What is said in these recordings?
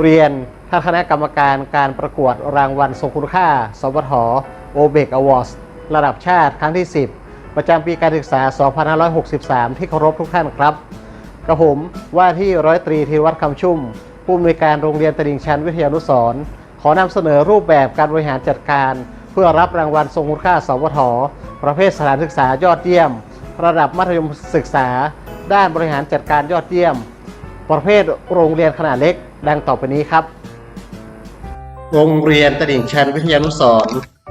เรียนท่านคณะกรรมการการประกวดรางวัลทรงคุณค่า สวทโอเบกอวอร์สระดับชาติครั้งที่ 10 ประจำปีการศึกษา 2563 ที่เคารพทุกท่านครับ กระผมว่าที่ร้อยตรีธีรวัฒน์คำชุ่ม ผู้อำนวยการโรงเรียนตลิ่งชันวิทยานุสรขอนำเสนอรูปแบบการบริหารจัดการ เพื่อรับรางวัลทรงคุณค่า สวทประเภทสถานศึกษายอดเยี่ยม ระดับมัธยมศึกษา ด้านบริหารจัดการยอดเยี่ยม ประเภทโรงเรียนขนาดเล็ก ดังต่อไปนี้ครับ โรงเรียนตลิ่งชันวิทยานุสร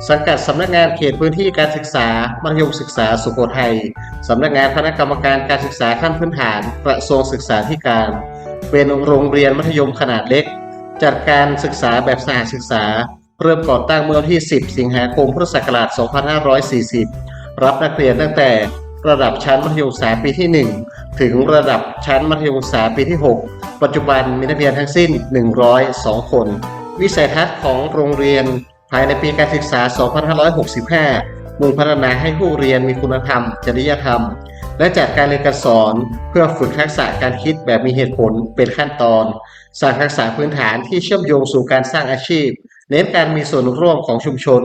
สังกัดสำนักงานเขตพื้นที่การศึกษา มัธยมศึกษาสุโขทัยสำนักงานคณะกรรมการการศึกษาขั้นพื้นฐานกระทรวงศึกษาธิการ เป็นโรงเรียนมัธยมขนาดเล็ก จัดการศึกษาแบบสหศึกษา เริ่มก่อตั้งเมื่อวันที่ 10 สิงหาคมพุทธศักราช 2540 รับนักเรียนตั้งแต่ ระดับชั้นมัธยมศึกษาปีที่ 1 ถึงระดับชั้นมัธยมศึกษาปีที่ 6 ปัจจุบันมีนักเรียนทั้งสิ้น 102 คน วิสัยทัศน์ของโรงเรียนภายในปีการศึกษา 2565 มุ่งพัฒนาให้ผู้เรียนมีคุณธรรม จริยธรรม และจัดการเรียนการสอนเพื่อฝึกทักษะการคิดแบบมีเหตุผลเป็นขั้นตอน สร้างทักษะพื้นฐานที่เชื่อมโยงสู่การสร้างอาชีพ เน้นการมีส่วนร่วมของชุมชน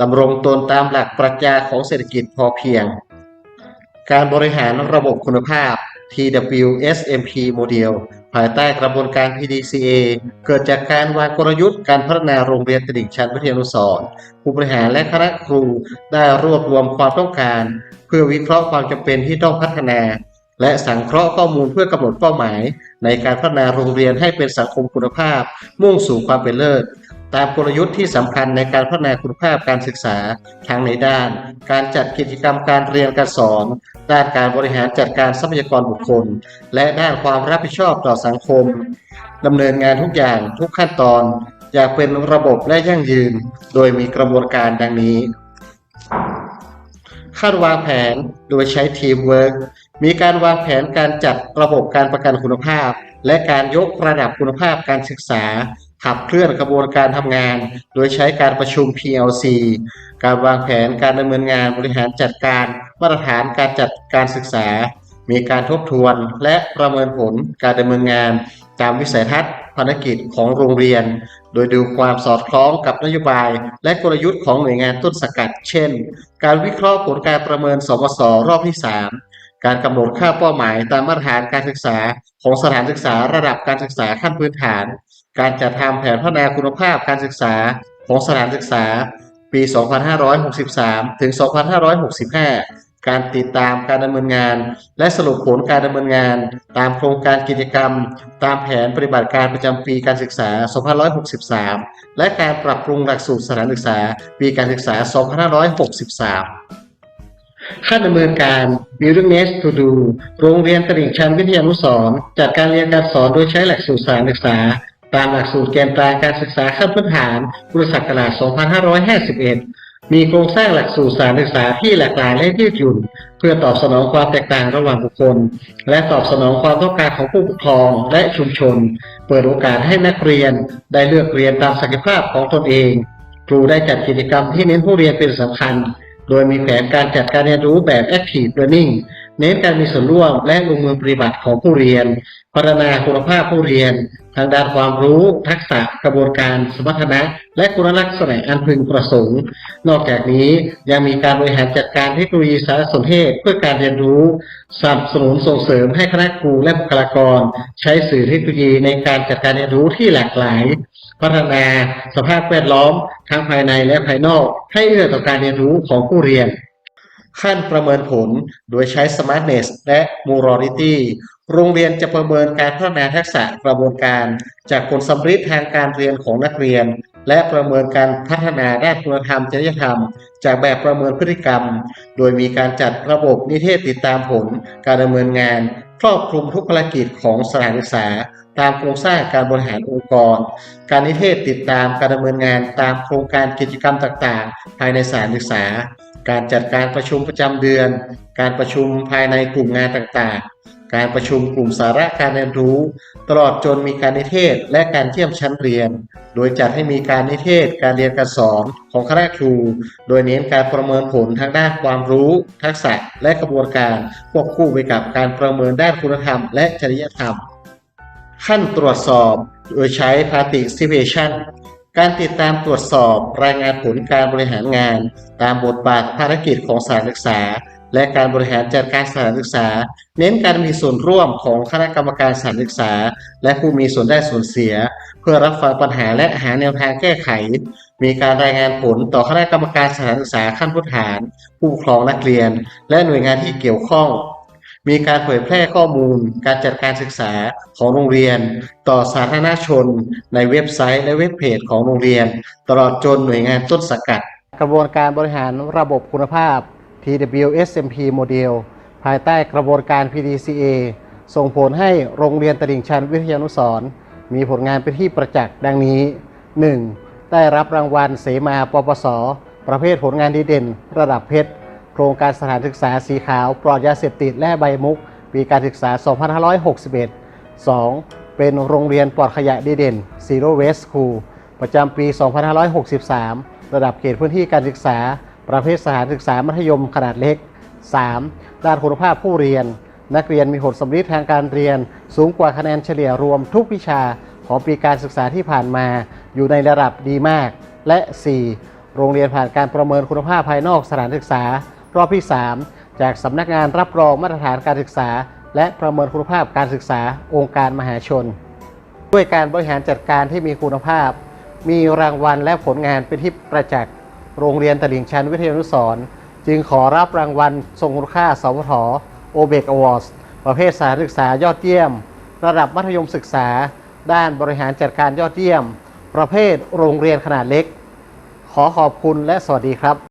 ดำรงตนตามหลักปรัชญาของเศรษฐกิจพอเพียง การบริหารระบบคุณภาพ TWSMP โมเดลภายใต้กระบวนการ PDCA เกิดจากการวางกลยุทธ์การพัฒนาโรงเรียนตลิ่งชันวิทยานุสรผู้บริหารและคณะครูได้รวบรวมความต้องการ เพื่อวิเคราะห์ความจำเป็นที่ต้องพัฒนา และสังเคราะห์ข้อมูลเพื่อกำหนดเป้าหมาย ในการพัฒนาโรงเรียนให้เป็นสังคมคุณภาพ มุ่งสู่ความเป็นเลิศ ตามกลยุทธ์ที่สำคัญในการพัฒนาคุณภาพการศึกษาทั้งในด้าน การจัดกิจกรรมการเรียนการสอน ด้านการบริหารจัดการทรัพยากรบุคคล และด้านความรับผิดชอบต่อสังคมดำเนินงานทุกอย่างทุกขั้นตอน อยางเป็นระบบและยั่งยืน โดยมีกระบวนการดังนี้ขั้นวางแผนโดยใช้ทีมเวิร์ก มีการวางแผนการจัดระบบการประกันคุณภาพ และการยกระดับคุณภาพการศึกษา ขับเคลื่อนกระบวนการทำงาน โดยใช้การประชุม PLC การวางแผนการดำเนินงานบริหารจัดการมาตรฐานการจัดการศึกษา มีการทบทวนและประเมินผลการดำเนินงาน ตามวิสัยทัศน์ภารกิจของโรงเรียน โดยดูความสอดคล้องกับนโยบาย และกลยุทธ์ของหน่วยงานต้นสังกัด เช่น การวิเคราะห์ผลการประเมินสมสรอบที่ 3 การกำหนดค่าเป้าหมายตามมาตรฐานการศึกษาของสถานศึกษาระดับการศึกษาขั้นพื้นฐาน การจัดทำแผนพัฒนาคุณภาพการศึกษาของสถานศึกษา ปี 2563 ถึง 2565 การติดตามการดำเนินงาน และสรุปผลการดำเนินงาน ตามโครงการกิจกรรม ตามแผนปฏิบัติการประจำปีการศึกษา 2563 และการปรับปรุงหลักสูตรสถานศึกษา ปีการศึกษา 2563 ขั้นดำเนินการ Willingness to do โรงเรียนตลิ่งชันวิทยานุสรณ์จัดการเรียนการสอนโดยใช้หลักสูตรสานศึกษา ตามหลักสูตรแกนกลางการศึกษาขั้นพื้นฐานพุทธศักราช 2551 มีโครงสร้างหลักสูตรสานศึกษาที่หลากหลายและยืดหยุ่น เพื่อตอบสนองความแตกต่างระหว่างบุคคล และตอบสนองความต้องการของผู้ปกครองและชุมชน เปิดโอกาสให้นักเรียนได้เลือกเรียนตามศักยภาพของตนเอง ครูได้จัดกิจกรรมที่เน้นผู้เรียนเป็นสำคัญ โดยมีแผนการจัดการเรียนรู้แบบ Active Learning เน้นการมีส่วนร่วมและลงมือปฏิบัติของผู้เรียน พัฒนาคุณภาพผู้เรียน ทางด้านความรู้ ทักษะกระบวนการ สมรรถนะ และคุณลักษณะอันพึงประสงค์ นอกจากนี้ยังมีการบริหารจัดการเทคโนโลยีสารสนเทศ เพื่อการเรียนรู้สนับสนุนส่งเสริมให้คณะครูและบุคลากร ใช้สื่อเทคโนโลยีในการจัดการเรียนรู้ที่หลากหลาย พัฒนาสภาพแวดล้อม ทั้งภายในและภายนอก ให้เอื้อต่อการเรียนรู้ของผู้เรียน ขั้นประเมินผลโดยใช้ Smartness และ Morality โรงเรียนจะประเมินการพัฒนาทักษะกระบวนการ จากผลสำฤทธิ์ทางการเรียนของนักเรียน และประเมินการพัฒนาด้านคุณธรรมจริยธรรม จากแบบประเมินพฤติกรรม โดยมีการจัดระบบนิเทศติดตามผล การดำเนินงาน ครอบคลุมทุกภารกิจของสถานศึกษา ตามโครงสร้างการบริหารองค์กร การนิเทศติดตามการดำเนินงานตามโครงการกิจกรรมต่าง ๆ ภายในสถานศึกษา การจัดการประชุมประจำเดือน การประชุมภายในกลุ่มงานต่างๆ การประชุมกลุ่มสาระการเรียนรู้ ตลอดจนมีการนิเทศและการเยี่ยมชั้นเรียน โดยจัดให้มีการนิเทศการเรียนการสอนของคณะครู โดยเน้นการประเมินผลทางด้านความรู้ ทักษะและกระบวนการควบคู่ไปกับการประเมินด้านคุณธรรม และจริยธรรม ขั้นตรวจสอบโดยใช้ participation การติดตามตรวจสอบรายงานผลการบริหารงาน ตามบทบาทภารกิจของสถานศึกษา และการบริหารจัดการสถานศึกษา เน้นการมีส่วนร่วมของคณะกรรมการสถานศึกษา และผู้มีส่วนได้ส่วนเสีย เพื่อรับฟังปัญหาและหาแนวทางแก้ไข มีการรายงานผลต่อคณะกรรมการสถานศึกษาขั้นพื้นฐาน ผู้ปกครองนักเรียน และหน่วยงานที่เกี่ยวข้อง มีการเผยแพร่ข้อมูล การจัดการศึกษาของโรงเรียน ต่อสาธารณชน ในเว็บไซต์และเว็บเพจของโรงเรียน ตลอดจนหน่วยงานต้นสังกัด กระบวนการบริหารระบบคุณภาพ TWSMP โมเดลภายใต้กระบวนการ PDCA ส่งผลให้โรงเรียนตลิ่งชันวิทยานุสร์มีผลงานเป็นที่ประจักษ์ดังนี้ 1. ได้รับรางวัลเสมาปปส ประเภทผลงานดีเด่น ระดับเพชร รงการสถานศึกษาสีขาว ปลอดยาเสพติดและใบมุก ปีการศึกษา 2561 2. เป็นโรงเรียนปลอดขยะดีเด่น Zero Waste School ประจำปี 2563 ระดับเขตพื้นที่การศึกษา ประเภทสถานศึกษามัธยมขนาดเล็ก 3. ด้านคุณภาพผู้เรียน นักเรียนมีผลสำลิดทางการเรียน สูงกว่าคะแนนเฉลี่ยรวมทุกวิชาของปีการศึกษาที่ผ่านมา อยู่ในระดับดีมาก และ 4. โรงเรียนผ่านการประเมินคุณภาพภายนอกสถานศึกษา รอบที่ 3 จากสำนักงานรับรองมาตรฐานการศึกษา และประเมินคุณภาพการศึกษาองค์การมหาชน ด้วยการบริหารจัดการที่มีคุณภาพ มีรางวัลและผลงานเป็นที่ประจักษ์โรงเรียนตลิ่งชันวิทยานุสรจึงขอรับรางวัลทรงคุณค่าสวทโอเบกอวอร์ดประเภทสานศึกษายอดเยี่ยม ระดับมัธยมศึกษา ด้านบริหารจัดการยอดเยี่ยม ประเภทโรงเรียนขนาดเล็ก ขอขอบคุณและสวัสดีครับ